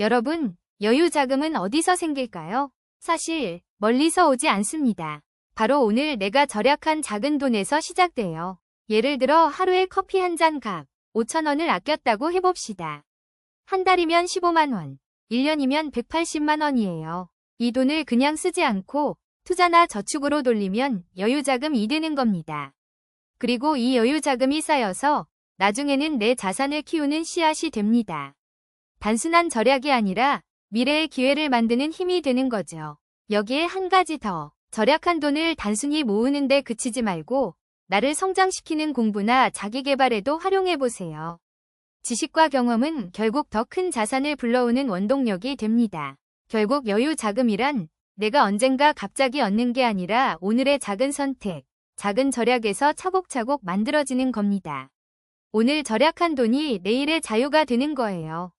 여러분, 여유 자금은 어디서 생길까요? 사실 멀리서 오지 않습니다. 바로 오늘 내가 절약한 작은 돈에서 시작돼요. 예를 들어 하루에 커피 한 잔 값 5천원을 아꼈다고 해봅시다. 한 달이면 15만 원, 1년이면 180만 원이에요. 이 돈을 그냥 쓰지 않고 투자나 저축으로 돌리면 여유 자금이 되는 겁니다. 그리고 이 여유 자금이 쌓여서 나중에는 내 자산을 키우는 씨앗이 됩니다. 단순한 절약이 아니라 미래의 기회를 만드는 힘이 되는 거죠. 여기에 한 가지 더. 절약한 돈을 단순히 모으는 데 그치지 말고 나를 성장시키는 공부나 자기 개발에도 활용해 보세요. 지식과 경험은 결국 더 큰 자산을 불러오는 원동력이 됩니다. 결국 여유 자금이란 내가 언젠가 갑자기 얻는 게 아니라 오늘의 작은 선택, 작은 절약에서 차곡차곡 만들어지는 겁니다. 오늘 절약한 돈이 내일의 자유가 되는 거예요.